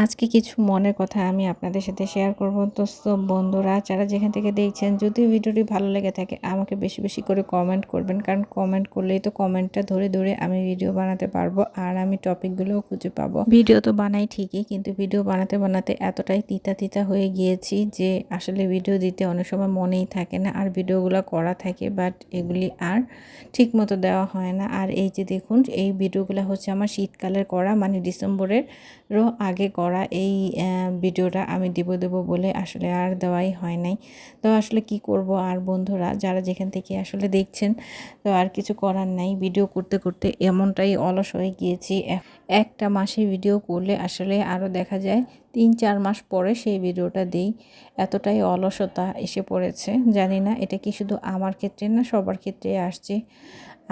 আজকে কিছু মনের কথা আমি আপনাদের সাথে শেয়ার করব। তো বন্ধুরা, যারা যেখান থেকে দেখছেন যদি ভিডিওটি ভালো লেগে থাকে, আমাকে বেশি বেশি করে কমেন্ট করবেন। কারণ কমেন্ট করলেই তো কমেন্টটা ধরে ধরে আমি ভিডিও বানাতে পারব আর আমি টপিকগুলোও খুঁজে পাবো। ভিডিও তো বানাই ঠিকই, কিন্তু ভিডিও বানাতে বানাতে এতটাই তিতা তিতা হয়ে গিয়েছি যে আসলে ভিডিও দিতে অনেক সময় মনেই থাকে না আর ভিডিওগুলো করা থাকে বাট এগুলি আর ঠিক মতো দেওয়া হয় না। আর এই যে দেখুন, এই ভিডিওগুলো হচ্ছে আমার শীতকালের করা মানে ডিসেম্বরেরও আগে করা এই ভিডিওটা আমি দিব দেব বলে আসলে আর দেওয়াই হয় নাই। তো আসলে কি করব আর বন্ধুরা, যারা যেখান থেকে আসলে দেখছেন, তো আর কিছু করার নাই। ভিডিও করতে করতে এমনটাই অলস হয়ে গিয়েছি। একটা মাসে ভিডিও করলে আসলে আরও দেখা যায় তিন চার মাস পরে সেই ভিডিওটা দিই। এতটাই অলসতা এসে পড়েছে। জানি না এটা কি শুধু আমার ক্ষেত্রে না সবার ক্ষেত্রে আসছে।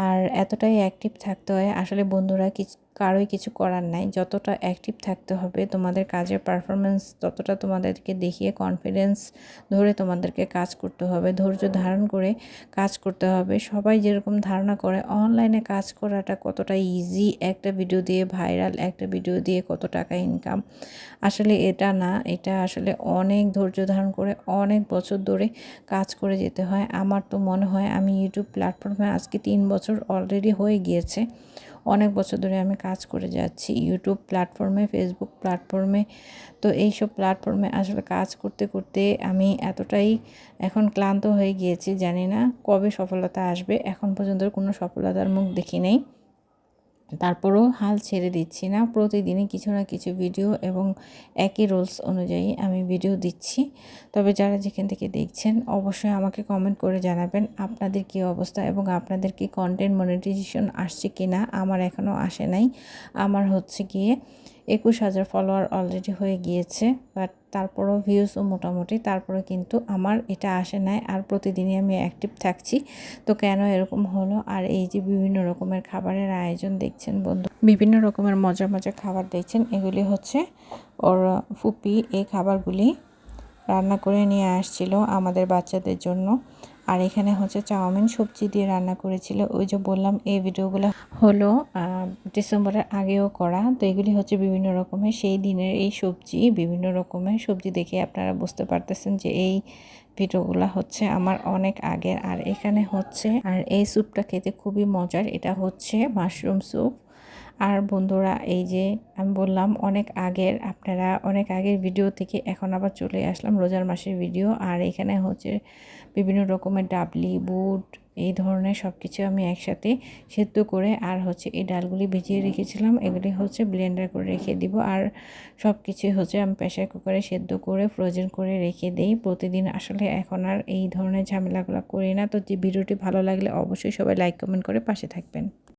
আর এতটাই অ্যাক্টিভ থাকতে হয়। আসলে বন্ধুরা কিছু, কারোই কিছু করার নাই। যতটা অ্যাক্টিভ থাকতে হবে তোমাদের কাজের পারফরমেন্স ততটা তোমাদেরকে দেখিয়ে কনফিডেন্স ধরে তোমাদেরকে কাজ করতে হবে। ধৈর্য ধারণ করে কাজ করতে হবে। সবাই যেরকম ধারণা করে অনলাইনে কাজ করাটা কতটা ইজি একটা ভিডিও দিয়ে ভাইরাল একটা ভিডিও দিয়ে কত টাকা ইনকাম আসলে এটা না, এটা আসলে অনেক ধৈর্য ধারণ করে অনেক বছর ধরে কাজ করে যেতে হয়। আমার তো মনে হয় আমি ইউটিউব প্ল্যাটফর্মে আজকে তিন বছর অলরেডি হয়ে গিয়েছে। অনেক বছর ধরে আমি কাজ করে যাচ্ছি। ইউটিউব প্ল্যাটফর্মে ফেসবুক প্ল্যাটফর্মে তো এইসব প্ল্যাটফর্মে আসলে কাজ করতে করতে আমি এতটাই এখন ক্লান্ত হয়ে গিয়েছি, জানি না কবে সফলতা আসবে। এখন পর্যন্ত কোনো সফলতার মুখ দেখি নেই। তারপরেও হাল ছেড়ে দিচ্ছি না। প্রতিদিনই কিছু না কিছু ভিডিও এবং একই রোলস অনুযায়ী আমি ভিডিও দিচ্ছি। তবে যারা যেখান থেকে দেখছেন, অবশ্যই আমাকে কমেন্ট করে জানাবেন আপনাদের কি অবস্থা এবং আপনাদের কি কন্টেন্ট মনিটাইজেশন আসছে কি না আমার এখনও আসে নাই। আমার হচ্ছে গিয়ে একুশ হাজার ফলোয়ার অলরেডি হয়ে গিয়েছে বাট তারপরও ভিউজও মোটামুটি তারপরে কিন্তু আমার এটা আসে নাই, আর প্রতিদিনই আমি অ্যাক্টিভ থাকছি। তো কেন এরকম হলো? আর এই যে বিভিন্ন রকমের খাবারের আয়োজন দেখছেন বন্ধু, বিভিন্ন রকমের মজা মজার খাবার দেখছেন, এগুলি হচ্ছে ওর ফুপি, এই খাবারগুলি রান্না করে নিয়ে আসছিল আমাদের বাচ্চাদের জন্য। আর এখানে হচ্ছে চাউমিন সবজি দিয়ে রান্না করেছিল। ওই যে বললাম, এই ভিডিওগুলো হলো ডিসেম্বরের আগেও করা। তো এগুলি হচ্ছে বিভিন্ন রকমের। সেই দিনের এই সবজি, বিভিন্ন রকমের সবজি দেখে আপনারা বুঝতে পারতেছেন যে এই ভিডিওগুলো হচ্ছে আমার অনেক আগের। আর এখানে হচ্ছে, আর এই স্যুপটা খেতে খুবই মজার। এটা হচ্ছে মাশরুম স্যুপ আর বন্ধুরা, এই যে আমি বললাম, অনেক আগের, আপনারা অনেক আগের ভিডিও থেকে এখন আবার চলে আসলাম রোজার মাসের ভিডিও আর এখানে হচ্ছে বিভিন্ন রকমের ডাবলি, বুট, এই ধরনের সব কিছু আমি একসাথে সেদ্ধ করে আর হচ্ছে এই ডালগুলি ভিজিয়ে রেখেছিলাম। এগুলি হচ্ছে ব্লেন্ডার করে রেখে দিব। আর সব কিছু হচ্ছে আমি প্রেশার কুকারে সেদ্ধ করে ফ্রোজেন করে রেখে দিই। প্রতিদিন আসলে এখন আর এই ধরনের ঝামেলাগুলো করি না। তো যে ভিডিওটি ভালো লাগলে অবশ্যই সবাই লাইক কমেন্ট করে পাশে থাকবেন।